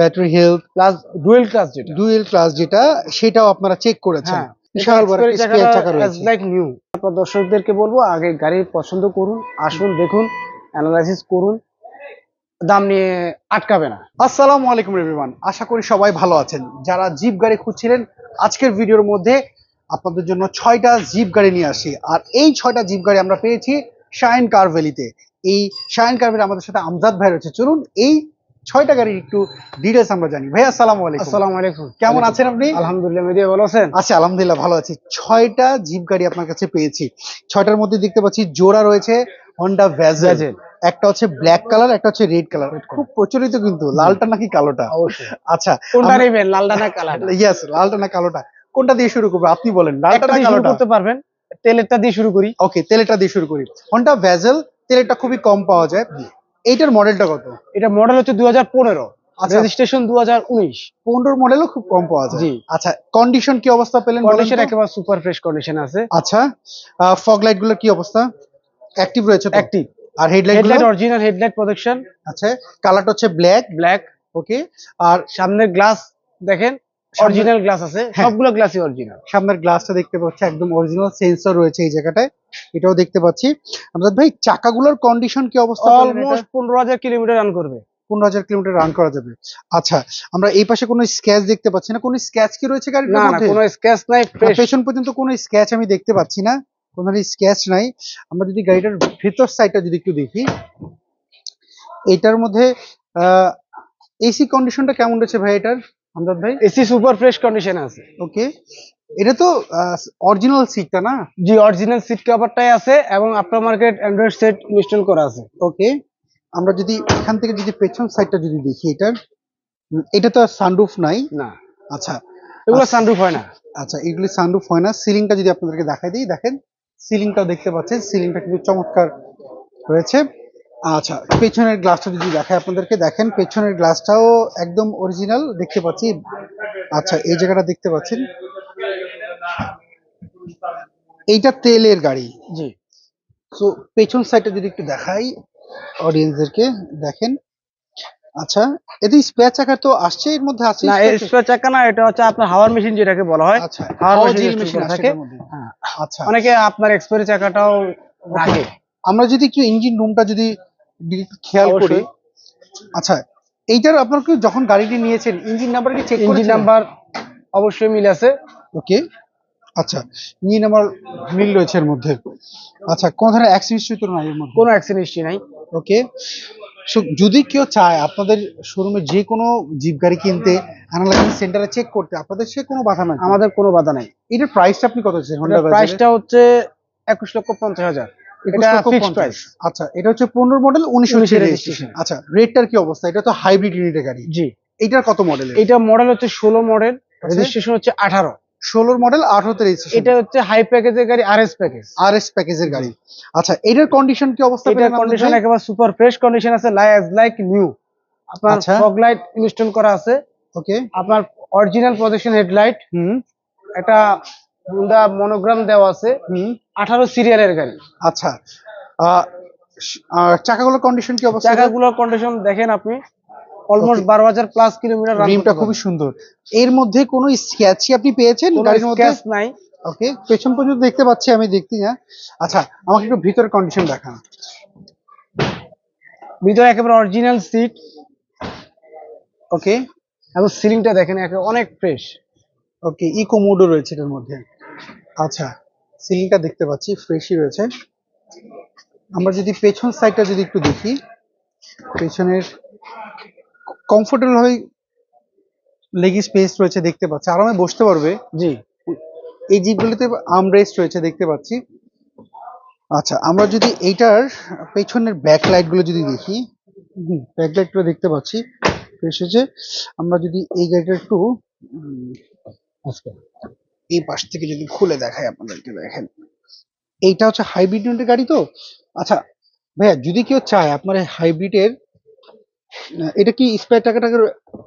Battery health plus dual class যেটা। Dual class যেটা সেটাও আপনারা চেক করেছেন। হ্যাঁ বিশাল বড় স্পেয়ার চাকা রয়েছে। লাইক নিউ আপনার দর্শকদেরকে বলব আগে গাড়ি পছন্দ করুন আসুন দেখুন অ্যানালাইসিস করুন দাম নিয়ে আটকাবে না। আসসালামু আলাইকুম এভরিওয়ান আশা করি সবাই ভালো আছেন। যারা জিপ গাড়ি খুঁজছিলেন আজকের ভিডিওর মধ্যে আপনাদের জন্য ছয়টা জিপ গাড়ি নিয়ে আসি। আর এই ছয়টা জিপ গাড়ি আমরা পেয়েছি শাইন কার ভ্যালিতে এই শাইন কার ভ্যালি আমাদের সাথে আমজাদ ভাই রয়েছে। চলুন এই ছয়টা গাড়ির একটু ডিটেলস আমরা জানি। ভাই আসসালামু আলাইকুম। আসসালামু আলাইকুম। কেমন আছেন আপনি? আলহামদুলিল্লাহ মেদিয়া ভালো আছেন? আচ্ছা আলহামদুলিল্লাহ ভালো আছি। ছয়টা জিপ গাড়ি আপনার কাছে পেয়েছি। ছয়টার মধ্যে দেখতে পাচ্ছি জোড়া রয়েছে হন্ডা ভ্যাজেল একটা হচ্ছে ব্ল্যাক কালার একটা হচ্ছে রেড কালার খুব প্রচলিত কিন্তু লালটা নাকি কালোটা? আচ্ছা কোনটা নেবেন? লালটা না কালার ইয়েস লালটা না কালোটা। কোনটা দিয়ে শুরু করব? আপনি বলেন লালটা না কালোটা? করতে পারবেন। তেলেরটা দিয়ে শুরু করি। ওকে তেলেরটা দিয়ে শুরু করি। হন্ডা ভ্যাজেল তেলেরটা খুবই কম পাওয়া যায়। এইটার মডেলটা কত? এটা মডেল হচ্ছে দুই হাজার পনেরো। আচ্ছা। রেজিস্ট্রেশন দু হাজার উনিশ। পনেরোর মডেলও খুব কম পাওয়া যায়। জি। আচ্ছা কন্ডিশন কি অবস্থা পেলেন কন্ডিশন একেবারে সুপার ফ্রেশ কন্ডিশন আছে। আচ্ছা ফগ লাইটগুলোর কি অবস্থা? অ্যাক্টিভ রয়েছে অ্যাক্টিভ আর হেডলাইটগুলো? হেডলাইট অরিজিনাল হেডলাইট প্রোটেকশন আচ্ছা কালারটা হচ্ছে ব্ল্যাক ব্ল্যাক ওকে আর সামনের গ্লাস দেখেন অরিজিনাল গ্লাস আছে হ্যাঁ। সবগুলো গ্লাসই অরিজিনাল সামনের গ্লাসটা দেখতে পাচ্ছি একদম অরিজিনাল সেন্সর রয়েছে এই জায়গাটায় এটাও দেখতে পাচ্ছি। আমাদের ভাই চাকাগুলোর কন্ডিশন কি অবস্থা অলমোস্ট পনেরো হাজার কিলোমিটার রান করবে। পনেরো হাজার কিলোমিটার রান করা যাবে। আচ্ছা আমরা এই পাশে কোনো স্ক্যাচ দেখতে পাচ্ছি না কোনো স্ক্যাচ কি রয়েছে গাড়ির না কোনো স্ক্র্যাচ নাই পেছন পর্যন্ত কোনো স্ক্যাচ আমি দেখতে পাচ্ছি না কোনো স্ক্যাচ নাই। আমরা যদি গাড়িটার ভেতর সাইডটা যদি একটু দেখি এটার মধ্যে এসি কন্ডিশনটা কেমন রয়েছে ভাই এটার? আমজাদ ভাই? এসি সুপার ফ্রেশ কন্ডিশন আছে। ওকে। এটা তো অরিজিনাল সিটটা না? জি অরিজিনাল সিট কভারটাই আছে এবং after market android set install করা আছে। ওকে। আমরা যদি এখান থেকে যদি পেছন সাইডটা যদি দেখি এটার এটা তো সানরুফ নাই। না। আচ্ছা। এগুলো সানরুফ হয় না। আচ্ছা এগুলি সানরুফ হয় না। সিলিংটা যদি আপনাদেরকে দেখাই দিই দেখেন সিলিংটাও দেখতে পাচ্ছেন। সিলিংটা কিন্তু চমৎকার রয়েছে। আচ্ছা পেছনের গ্লাসটা যদি দেখায় আপনাদেরকে দেখেন পেছনের গ্লাসটাও একদম অরিজিনাল দেখতে পাচ্ছি। আচ্ছা এই জায়গাটা দেখতে পাচ্ছেন? এইটা তেলের গাড়ি। জি। সো পেছন সাইডটা যদি একটু দেখাই অডিয়েন্সদেরকে দেখেন। আচ্ছা এতে স্পেয়ার চাকা তো আসছে এর মধ্যে আছে না স্পেয়ার চাকা না এটা হচ্ছে আপনার হাওয়ার মেশিন যেটাকে বলা হয়। আচ্ছা হাওয়ার মেশিন থাকে। হ্যাঁ। আচ্ছা। অনেকে আপনার এক্সপেরি চাকাটাও রাখে। আমরা যদি একটু ইঞ্জিন রুমটা যদি খেয়াল করি। আচ্ছা এইটার আপনার কি যখন গাড়িটি নিয়েছেন ইঞ্জিন নাম্বার কি চেক ইঞ্জিন নাম্বার অবশ্যই মিল আছে। ওকে আচ্ছা ইঞ্জিন নাম্বার মিল রয়েছে এর মধ্যে। আচ্ছা কোন ধরনের অ্যাক্সিডেন্ট তো নাই এর মধ্যে? কোনো অ্যাক্সিডেন্ট হিস্ট্রি নাই। ওকে যদি কেউ চায় আপনাদের শোরুমে যে কোনো জিপ গাড়ি কিনতে অ্যানালাইসিস সেন্টারে চেক করতে আপনাদের সে কোনো বাধা নাই আমাদের কোনো বাধা নাই। এটার প্রাইসটা আপনি কত হন্ডা প্রাইসটা হচ্ছে একুশ লক্ষ পঞ্চাশ হাজার। এটা ফিক্সড প্রাইস আচ্ছা এটা হচ্ছে পনেরো মডেল উনিশশো 19 রেজিস্ট্রেশন। আচ্ছা রেটটার কি অবস্থা? এটা তো হাইব্রিড ইউনিটের গাড়ি। জি। এইটার কত মডেলের এটা মডেল হচ্ছে ষোলো মডেল আচ্ছা। রেজিস্ট্রেশন হচ্ছে ষোলোর মডেল আঠারোতে রেজিস্ট্রেশন এটা হচ্ছে হাই প্যাকেজের গাড়ি R S package R S প্যাকেজের গাড়ি। আচ্ছা এটার কন্ডিশন কি অবস্থা এটার কন্ডিশন একেবারে সুপার ফ্রেশ কন্ডিশন আছে লাইক লাইক নিউ আপনার আচ্ছা। ফগ লাইট ইনস্টল করা আছে। ওকে আপনার original projection headlight hmm. Honda monogram দেওয়া আছে। হুম। আঠারো সিরিয়ালের গাড়ি। আচ্ছা। চাকাগুলোর কন্ডিশন কি অবস্থা? চাকাগুলোর কন্ডিশন দেখেন আপনি। অলমোস্ট বারো হাজার প্লাস কিলোমিটার রিমটা খুবই সুন্দর। এর মধ্যে কোনো স্ক্যাচই আপনি পেয়েছেন গাড়ির মধ্যে? নাই। ওকে পেছন পর্যন্ত দেখতে পাচ্ছি আমি দেখতে না আচ্ছা আমাকে একটু ভিতরের কন্ডিশন দেখান। ভিতরে একেবারে অরিজিনাল সিট ওকে এবং সিলিংটা দেখেন অনেক ফ্রেশ ওকে ইকো মোডও রয়েছে এটার মধ্যে। আচ্ছা সিলিংটা দেখতে পাচ্ছি ফ্রেশই রয়েছে। আমরা যদি পেছন সাইডটা যদি একটু দেখি পেছনের কমফোর্টেবল ভাবে লেগ স্পেস রয়েছে দেখতে পাচ্ছি। আরামে বসতে পারবে? জি। এই জিপগুলিতে আমরেস্ট রয়েছে দেখতে পাচ্ছি। আচ্ছা আমরা যদি এইটার পেছনের ব্যাক লাইটগুলো যদি দেখি ব্যাক লাইটগুলো দেখতে পাচ্ছি এসেছে আমরা যদি এই গাড়িটা একটু আচ্ছা। এই পাশ থেকে যদি খুলে দেখায় আপনাদেরকে দেখেন। এইটা হচ্ছে হাইব্রিড ইউনিটের গাড়ি তো? আচ্ছা ভাইয়া যদি কেউ চায় আপনার হাইব্রিডের এটা কি স্পেয়ার টাকা টাকা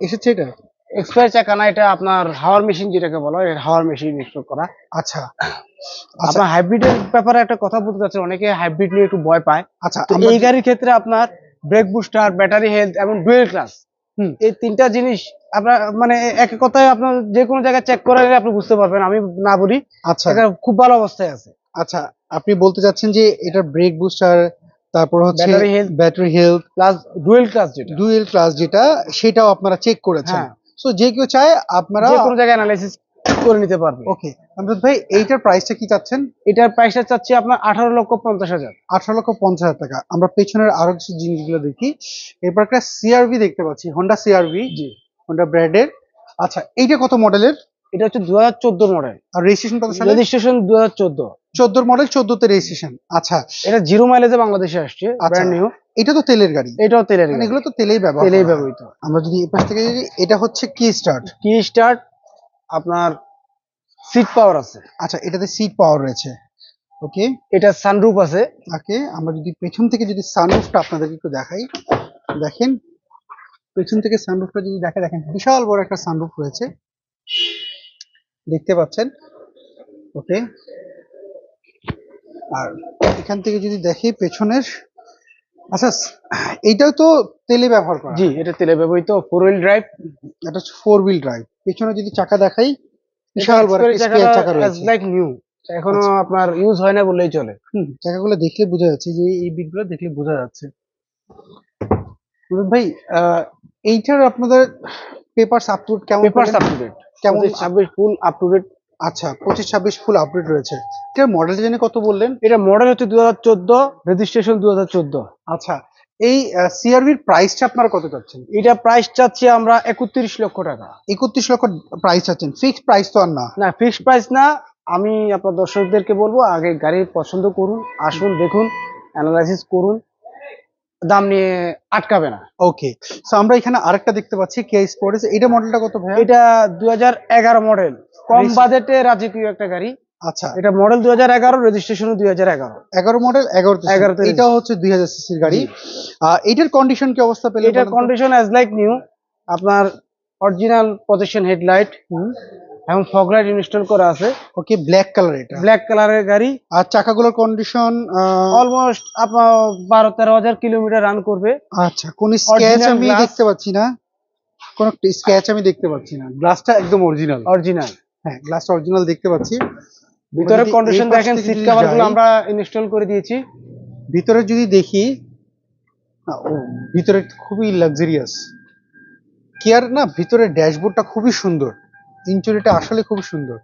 এসেছে এটা? এক্সপায়ার চাকা না এটা আপনার হাওয়ার মেশিন যেটাকে বলা হয় হাওয়ার মেশিন ইনস্টল করা। আচ্ছা। আচ্ছা। আপনার হাইব্রিডের ব্যাপারে একটা কথা বলতে চাচ্ছি অনেকে হাইব্রিড নিয়ে একটু ভয় পায়। আচ্ছা এই গাড়ির ক্ষেত্রে আপনার ব্রেক বুস্টার ব্যাটারি হেলথ এবং ডুয়েল ক্লাস। এই তিনটা জিনিস আপনার মানে এক কথায় আপনার যে কোনো জায়গায় চেক করে আপনি বুঝতে পারবেন আমি না বলি। আচ্ছা। এটা খুব ভালো অবস্থায় আছে। আচ্ছা আপনি বলতে চাচ্ছেন যে এটা ব্রেক বুস্টার তারপর হচ্ছে battery health plus dual class যেটা। ডুয়েল ক্লাস যেটা সেটাও আপনারা চেক করেছেন। হ্যাঁ। সো যে কেউ চায় আপনারা যে কোনো জায়গায় অ্যানালাইসিস করে নিতে পারবে। ওকে আমজাদ ভাই এইটার প্রাইসটা কি চাচ্ছেন? এটার প্রাইসটা চাচ্ছি আপনার আঠারো লক্ষ পঞ্চাশ হাজার। আঠারো লক্ষ পঞ্চাশ হাজার টাকা। আমরা পেছনের আরও কিছু জিনিসগুলো দেখি। এরপর একটা সিআরভি দেখতে পাচ্ছি হোন্ডা সিআরভি জি। হোন্ডা ব্র্যান্ডের আচ্ছা এইটা কত মডেলের এটা হচ্ছে দু হাজার চোদ্দ মডেল আর রেজিস্ট্রেশন কত সালে রেজিস্ট্রেশন দু হাজার চোদ্দ চোদ্দোর মডেল চোদ্দোতে রেজিস্ট্রেশন আচ্ছা। এটা জিরো মাইলেজে বাংলাদেশে আসছে আচ্ছা। ব্র্যান্ড নিউ এটা তো তেলের গাড়ি। এটাও তেলের মানে গাড়ি। এগুলো তো তেলেই ব্যবহার তেলেই ব্যবহৃত। আমরা যদি এই পাশ থেকে এটা হচ্ছে কি স্টার্ট কি স্টার্ট আপনার সিট পাওয়ার আছে। আচ্ছা এটাতে সিট পাওয়ার রয়েছে। ওকে এটা সানরুফ আছে। ওকে আমরা যদি পেছন থেকে যদি সানরুফটা আপনাদেরকে একটু দেখাই দেখেন পেছন থেকে সানরুফটা যদি দেখে দেখেন বিশাল বড় একটা সানরুফ রয়েছে। দেখতে পাচ্ছেন? ওকে আর এখান থেকে যদি দেখি পেছনের আচ্ছা এইটাও তো তেলে ব্যবহার করা। জি এটা তেলে ব্যবহৃত ফোর হুইল ড্রাইভ এটা হচ্ছে ফোর হুইল ড্রাইভ পেছনে যদি চাকা দেখাই বিশাল বড় চাকা রয়েছে। লাইক নিউ এখনও আচ্ছা। আপনার ইউজ হয় না বললেই চলে। চাকাগুলো দেখলে বোঝা যাচ্ছে যে এই বিটগুলো দেখলে বোঝা যাচ্ছে। ভাই এইটার আপনাদের পেপারস আপলোড কেমন পেপারস আপ টু ডেট কেমন ছাব্বিশ ফুল আপ টু ডেট আচ্ছা পঁচিশ ছাব্বিশ ফুল আপডেট রয়েছে। এটার মডেল জানি কত বললেন? এটা মডেল হচ্ছে দু হাজার চোদ্দ রেজিস্ট্রেশন দু হাজার চোদ্দ। আচ্ছা এই সিআরভির প্রাইসটা আপনারা কত চাচ্ছেন? এটা প্রাইস চাচ্ছি আমরা একত্রিশ লক্ষ টাকা। একত্রিশ লক্ষ প্রাইস চাচ্ছেন। ফিক্সড প্রাইস তো আর না? না ফিক্সড প্রাইস না। আমি আপনার দর্শকদেরকে বলব আগে গাড়ি পছন্দ করুন আসুন দেখুন অ্যানালাইসিস করুন। দাম নিয়ে আটকাবে না। ওকে সো আমরা এখানে আরেকটা দেখতে পাচ্ছি কে স্পোর্টস এটা মডেলটা কত ভাই এটা দুই হাজার এগারো মডেল কম বাজেটে রাজকীয় একটা গাড়ি। আচ্ছা। এটা মডেল দুই হাজার এগারো রেজিস্ট্রেশন দুই হাজার এগারো। এগারো মডেল এগারো 11 তে এটাও হচ্ছে দুই হাজার সিসির গাড়ি। এটার কন্ডিশন কি অবস্থা পেলে এটার কন্ডিশন অ্যাজ লাইক নিউ আপনার অরিজিনাল পজিশন হেডলাইট এবং ফগ লাইট ইনস্টল করা আছে। ওকে ব্ল্যাক কালার এটা। ব্ল্যাক কালারের গাড়ি। আর চাকাগুলোর কন্ডিশন অলমোস্ট আপনার বারো তেরো হাজার কিলোমিটার রান করবে। আচ্ছা কোন স্ক্র্যাচ আমি দেখতে পাচ্ছি না। কোন স্ক্র্যাচ আমি দেখতে পাচ্ছি না। গ্লাসটা একদম অরিজিনাল অরিজিনাল হ্যাঁ গ্লাসটা অরিজিনাল দেখতে পাচ্ছি। ভিতরে কন্ডিশন দেখেন সিট যদি কভারগুলো আমরা ইনস্টল করে দিয়েছি। ভিতরে যদি দেখি ভিতরে খুবই লাক্সারিয়াস কেয়ার না ভিতরে ড্যাশবোর্ডটা খুবই সুন্দর। ইঞ্চুরিটা আসলে খুব সুন্দর।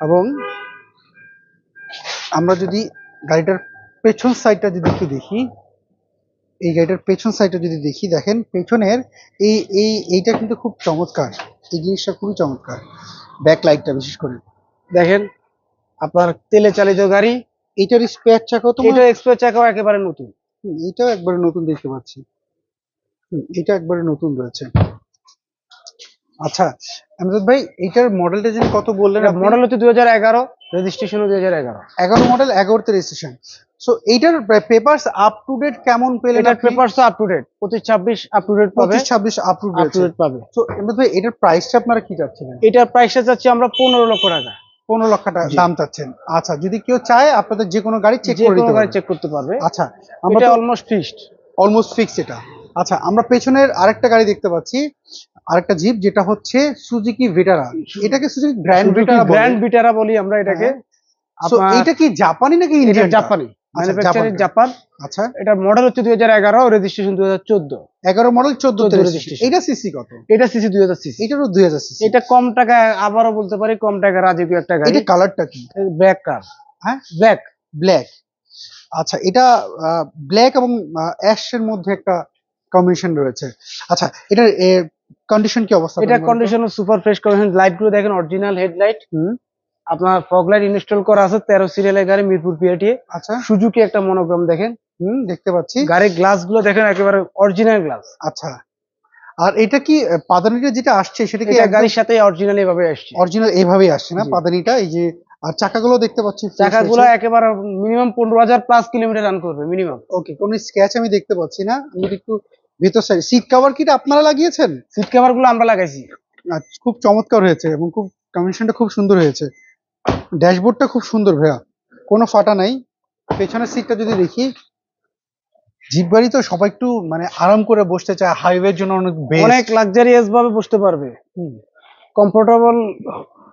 এবং আমরা যদি গাড়িটার পেছন সাইডটা যদি একটু দেখি এই গাড়িটার পেছন সাইডটা যদি দেখি দেখেন পেছনের এই এই এইটা কিন্তু খুব চমৎকার। এই জিনিসটা খুবই চমৎকার। ব্যাক লাইটটা বিশেষ করে। দেখেন আপনার তেলে চালিত গাড়ি এটার স্পেয়ার চাকাও তো এটা এক্সপ্রেস চাকাও একেবারে নতুন। হুম, এটাও একবারে নতুন দেখতে পাচ্ছি। এটা একবারে নতুন রয়েছে। আচ্ছা আমজাদ ভাই এটার মডেলটা যেন কত বললেন মডেল হচ্ছে দুই হাজার এগারো রেজিস্ট্রেশন দুই হাজার এগারো। এগারো মডেল এগারোতে রেজিস্ট্রেশন সো এইটার পেপারস আপ টু ডেট কেমন পেলে এটার পেপারস আপ টু ডেট পঁচিশ ছাব্বিশ আপ টু ডেট পাবে। ছাব্বিশ আপ টু ডেট পাবে। সো আমজাদ ভাই এটার প্রাইসটা আপনারা কি চাচ্ছিলেন? এটার প্রাইসটা চাচ্ছি আমরা পনেরো লক্ষ টাকা। পনেরো লক্ষ টাকা দাম চাচ্ছেন। আচ্ছা যদি কেউ চায় আপনাদের যে কোনো গাড়ি চেক করে দিতে গাড়ি চেক করতে পারবে। আচ্ছা আমরা অলমোস্ট ফিক্সড অলমোস্ট ফিক্সড এটা। আচ্ছা আমরা পেছনের আরেকটা গাড়ি দেখতে পাচ্ছি আরেকটা জিপ যেটা হচ্ছে সুজুকি ভিটারা এটাকে Suzuki brand Vitara brand Vitara বলি আমরা এটাকে। সো এটা কি জাপানি নাকি ইন্ডিয়ান জাপানি ম্যানুফ্যাকচারিং জাপান। জাপান আচ্ছা। এটা মডেল হচ্ছে দুই হাজার এগারো রেজিস্ট্রেশন দুই হাজার চোদ্দ। এগারো মডেল চোদ্দ 14 registration। এটা সিসি কত? এটা সিসি এটারও এটা কম টাকায় আবারও বলতে পারি কম রাজকীয় একটা গাড়ি। এটা কালারটা কি? ব্ল্যাক কার হ্যাঁ? ব্ল্যাক ব্ল্যাক আচ্ছা এটা ব্ল্যাক এবং মধ্যে একটা কম্বিনেশন রয়েছে। আচ্ছা এটার কন্ডিশন কি অবস্থা? এটা কন্ডিশন সুপার ফ্রেশ কন্ডিশন লাইটগুলো দেখেন অরিজিনাল হেডলাইট হুম, আপনার ফগ লাইট ইনস্টল করা আছে তেরো সিরিয়ালের গাড়ি মিরপুর পিআটি আচ্ছা। সুজুকি একটা মনোগ্রাম দেখেন। হুম দেখতে পাচ্ছি। গাড়ির গ্লাসগুলো দেখেন একেবারে অরিজিনাল গ্লাস আচ্ছা। আর এটা কি পাদানিটা যেটা আসছে সেটা কি গাড়ির সাথে অরিজিনাল এভাবে আসছে। অরিজিনাল এইভাবেই আসছে না পাদানিটা? এই যে আর চাকাগুলো দেখতে পাচ্ছি চাকাগুলো একেবারে মিনিমাম পনেরো হাজার প্লাস কিলোমিটার রান করবে মিনিমাম ওকে কোনো স্ক্র্যাচ আমি দেখতে পাচ্ছি না। আমি একটু ভেতর সাইড সিট কভার কিটা আপনারা লাগিয়েছেন? সিট কভারগুলো আমরা লাগাইছি। আচ্ছা, খুব চমৎকার হয়েছে এবং খুব কম্বিনেশনটা খুব সুন্দর হয়েছে। ড্যাশবোর্ডটা খুব সুন্দর ভাইয়া। কোনো ফাটা নাই। পেছনের সিটটা যদি দেখি জিপ গাড়ি তো সবাই একটু মানে আরাম করে বসতে চায় হাইওয়ের জন্য অনেক। অনেক লাক্সারিয়াস ভাবে বসতে পারবে। কমফোর্টেবল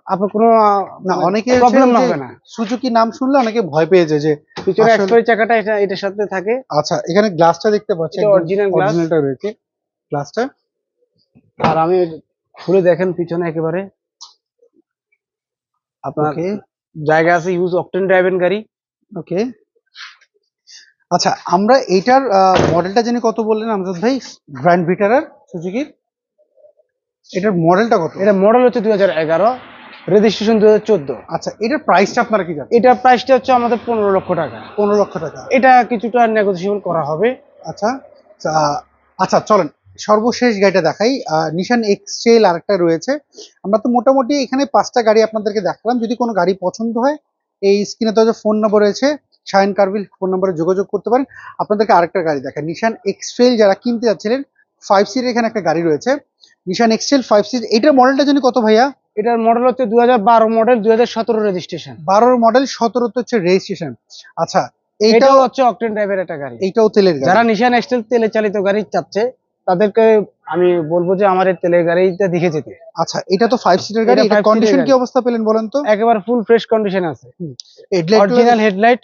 আপনার কোনো না অনেকে প্রবলেম হবে না। সুজুকি নাম শুনলে অনেকে ভয় পেয়ে যায় যে পিছনে আসলে- চাকাটা এটা এটার সাথে থাকে। আচ্ছা এখানে গ্লাসটা দেখতে পাচ্ছি এটা original glass। অরিজিনালটা রয়েছে। গ্লাসটা আর আমি খুলে দেখেন পিছনে একেবারে। আপনার জায়গা আছে ইউজ অকটেন ড্রাইভেন গাড়ি। ওকে আচ্ছা আমরা এইটার মডেলটা জানি কত বললেন আমজাদ ভাই? গ্র্যান্ড ভিটারার সুজুকির এটার মডেলটা কত? এটা মডেল হচ্ছে দুই হাজার এগারো রেজিস্ট্রেশন দুই হাজার চোদ্দ। আচ্ছা এটার প্রাইসটা আপনারা কি জানেন? এটার প্রাইসটা হচ্ছে আমাদের পনেরো লক্ষ টাকা। পনেরো লক্ষ টাকা। এটা কিছুটা নেগোসিয়েবল করা হবে। আচ্ছা আচ্ছা, আচ্ছা চলেন। সর্বশেষ গাড়িটা দেখাই। নিশান এক্সেল আরেকটা রয়েছে। আমরা তো মোটামুটি এখানে পাঁচটা গাড়ি আপনাদেরকে দেখালাম। যদি কোনো গাড়ি পছন্দ হয় এই স্ক্রিনে তো ফোন নম্বর রয়েছে শাইন কার্ভিল ফোন নম্বরে যোগাযোগ করতে পারেন। আপনাদেরকে আরেকটা গাড়ি দেখায় নিশান এক্সট্রেল যারা কিনতে যাচ্ছিলেন ফাইভ সির এখানে একটা গাড়ি রয়েছে। নিশান এক্সেল ফাইভ সির এটার মডেলটা জানি কত ভাইয়া? এটার মডেল হচ্ছে দুই হাজার বারো মডেল দুই হাজার সতেরো রেজিস্ট্রেশন বারোর মডেল সতেরোতে হচ্ছে রেজিস্ট্রেশন আচ্ছা এইটাও হচ্ছে অকটেন ড্রাইভের একটা গাড়ি। এইটাও তেলের গাড়ি। যারা নিশান এক্সটেল তেলে চালিত গাড়ি চাচ্ছে তাদেরকে আমি বলব যে আমার এই তেলের গাড়িটা দেখে যেতে। আচ্ছা এটা তো ফাইভ সিটার গাড়ি এটা কন্ডিশন কি অবস্থা পেলেন বলেন তো? একেবারে ফুল ফ্রেশ কন্ডিশন আছে। Headlight original headlight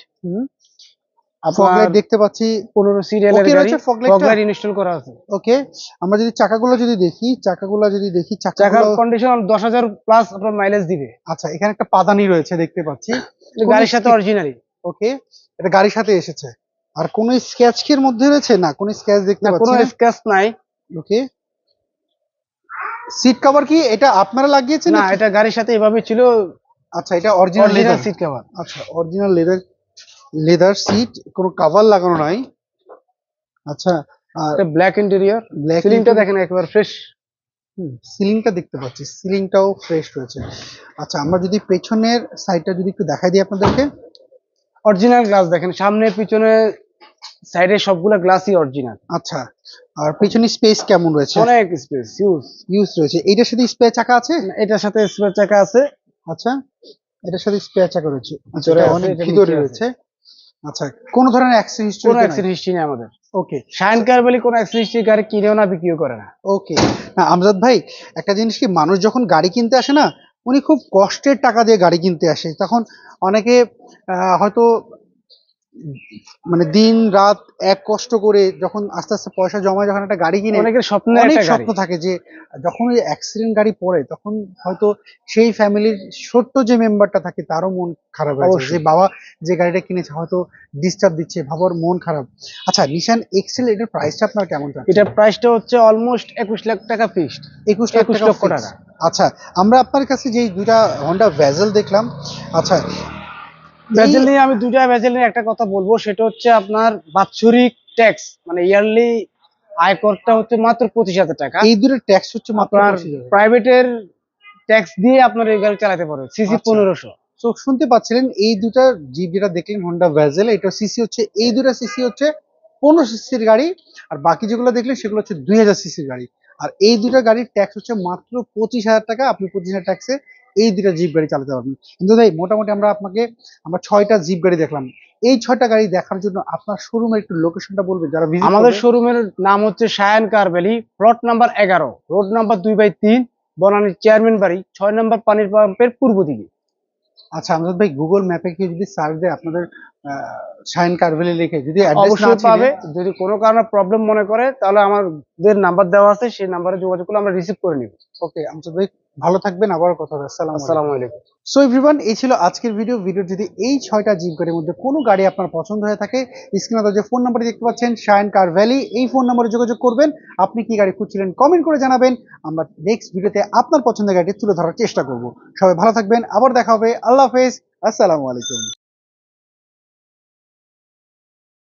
fog light দেখতে পাচ্ছি। পনেরো সিরিয়ালের গাড়ি রয়েছে? ফগলাইট ইনস্টল করা আছে। ওকে আমরা যদি চাকাগুলো যদি দেখি চাকাগুলো যদি দেখি চাকার কন্ডিশন দশ হাজার প্লাস আপনার মাইলেজ দিবে। আচ্ছা এখানে একটা পাদানি রয়েছে দেখতে পাচ্ছি। গাড়ির সাথে অরিজিনালি ওকে এটা গাড়ির সাথে এসেছে। আর কোন স্কেচ এর মধ্যে রয়েছে? না কোন স্কেচ দেখতে না কোনো পাচ্ছি না। স্ক্র্যাচ নাই। ওকে সিট কভার কি? এটা আপনারা লাগিয়েছেন না এটা গাড়ির সাথে এভাবে ছিল। আচ্ছা এটা original original leather seat cover আচ্ছা অরিজিনাল লেদার লেদার সিট কোনো কভার লাগানো নাই। আচ্ছা আর এটা ব্ল্যাক ইন্টেরিয়র ব্ল্যাক সিলিংটা দেখেন একবার ফ্রেশ সিলিংটা দেখতে পাচ্ছি। সিলিংটাও ফ্রেশ রয়েছে। আচ্ছা আমরা যদি পেছনের সাইডটা যদি একটু দেখাই দিই আপনাদেরকে। অরিজিনাল গ্লাস দেখেন সামনে পিছনে সাইডে সবগুলা গ্লাসই অরিজিনাল আচ্ছা আর পেছনে স্পেস কেমন রয়েছে? অনেক স্পেস ইউজ ইউজ রয়েছে। এইটার সাথে স্পেয়ার চাকা আছে? এটার সাথে স্পেয়ার চাকা আছে। আচ্ছা এটার সাথে স্পেয়ার চাকা রয়েছে। আচ্ছা এটা অনেক ভিতরে রয়েছে। আচ্ছা কোন ধরনের অ্যাক্সিডেন্ট হিস্ট্রি কোনো অ্যাক্সিডেন্ট হিস্ট্রি নেই? আমাদের। ওকে শাইন কার বলি কোনো অ্যাক্সিডেন্ট হিস্ট্রি গাড়ি কিনেও না বিক্রিও করে না। ওকে না আমজাদ ভাই একটা জিনিস কি মানুষ যখন গাড়ি কিনতে আসে না উনি খুব কষ্টের টাকা দিয়ে গাড়ি কিনতে আসে। তখন অনেকে আহ, হয়তো মানে দিন রাত এক কষ্ট করে যখন আস্তে আস্তে পয়সা জমায় যখন একটা গাড়ি কিনে অনেকের স্বপ্ন অনেক স্বপ্ন থাকে যে যখন ওই অ্যাক্সিডেন্ট গাড়ি পড়ে তখন হয়তো সেই ফ্যামিলির ছোট্ট যে মেম্বারটা থাকে তারও মন খারাপ হয়েছে। যে বাবা যে গাড়িটা কিনেছে হয়তো ডিস্টার্ব দিচ্ছে বাবার মন খারাপ। আচ্ছা নিশান এক্সেল এটার প্রাইসটা আপনার কেমন এটার প্রাইসটা হচ্ছে অলমোস্ট একুশ লাখ টাকা ফিক্সড একুশ লাখ টাকা লক্ষ টাকা। আচ্ছা আমরা আপনার কাছে যে দুইটা হন্ডা ভ্যাজেল দেখলাম। আচ্ছা ভেজেল নিয়ে আমি দুইটা ভেজেল নিয়ে একটা কথা বলব সেটা হচ্ছে আপনার বাৎসরিক ট্যাক্স মানে ইয়ারলি আয়করটা হচ্ছে মাত্র পঁচিশ হাজার টাকা। এই দুটো ট্যাক্স হচ্ছে মাত্র আপনার প্রাইভেটের ট্যাক্স দিয়ে আপনার এই গাড়ি চালাতে পারবে সিসি আচ্ছা। পনেরোশো। তো শুনতে পাচ্ছিলেন এই দুটা জিপ যেটা দেখলেন হন্ডা ভ্যাজেল এটা সিসি হচ্ছে এই দুটা সিসি হচ্ছে পনেরো সিসির গাড়ি আর বাকি যেগুলো দেখলেন সেগুলো হচ্ছে দুই হাজার সিসির গাড়ি। আর এই দুটা গাড়ির ট্যাক্স হচ্ছে মাত্র পঁচিশ হাজার টাকা আপনি পঁচিশ হাজার ট্যাক্সে এই দুটা জিপ গাড়ি চালাতে পারবেন। কিন্তু ভাই মোটামুটি আমরা আপনাকে আমরা ছয়টা জিপ গাড়ি দেখলাম। এই ছয়টা গাড়ি দেখার জন্য আপনার শোরুমের একটু লোকেশনটা বলবেন যারা আমাদের শোরুমের নাম হচ্ছে Sayan car valley plot number এগারো রোড নাম্বার দুই বাই তিন বনানী চেয়ারম্যান বাড়ি ছয় নাম্বার পানির পাম্পের পূর্ব দিকে। আচ্ছা আমজাদ ভাই গুগল ম্যাপে কেউ যদি সার্চ দেয় আপনাদের শাইন কারভেলি লিখে যদি অবশ্যই পাবে। যদি কোনো কারণে প্রবলেম মনে করে তাহলে আমাদের নাম্বার দেওয়া আছে সেই নাম্বারে যোগাযোগ করলে আমরা রিসিভ করে নিব। ওকে আমজাদ ভাই ভালো থাকবেন আবার কথা হবে। আসসালামু আলাইকুম। আসসালামু আলাইকুম। সো এভরিওয়ান এই ছিল আজকের ভিডিও ভিডিও যদি এই ছয়টা জিপ গাড়ির মধ্যে কোনো গাড়ি আপনার পছন্দ হয়ে থাকে স্ক্রিনে যে ফোন নাম্বারটি দেখতে পাচ্ছেন শায়ন কার ভ্যালি এই ফোন নাম্বারে যোগাযোগ করবেন। আপনি কি গাড়ি খুঁজছিলেন কমেন্ট করে জানাবেন। আমরা নেক্সট ভিডিওতে আপনার পছন্দের গাড়িটি তুলে ধরার চেষ্টা করব। সবাই ভালো থাকবেন আবার দেখা হবে। আল্লাহ হাফেজ। আসসালামু আলাইকুম।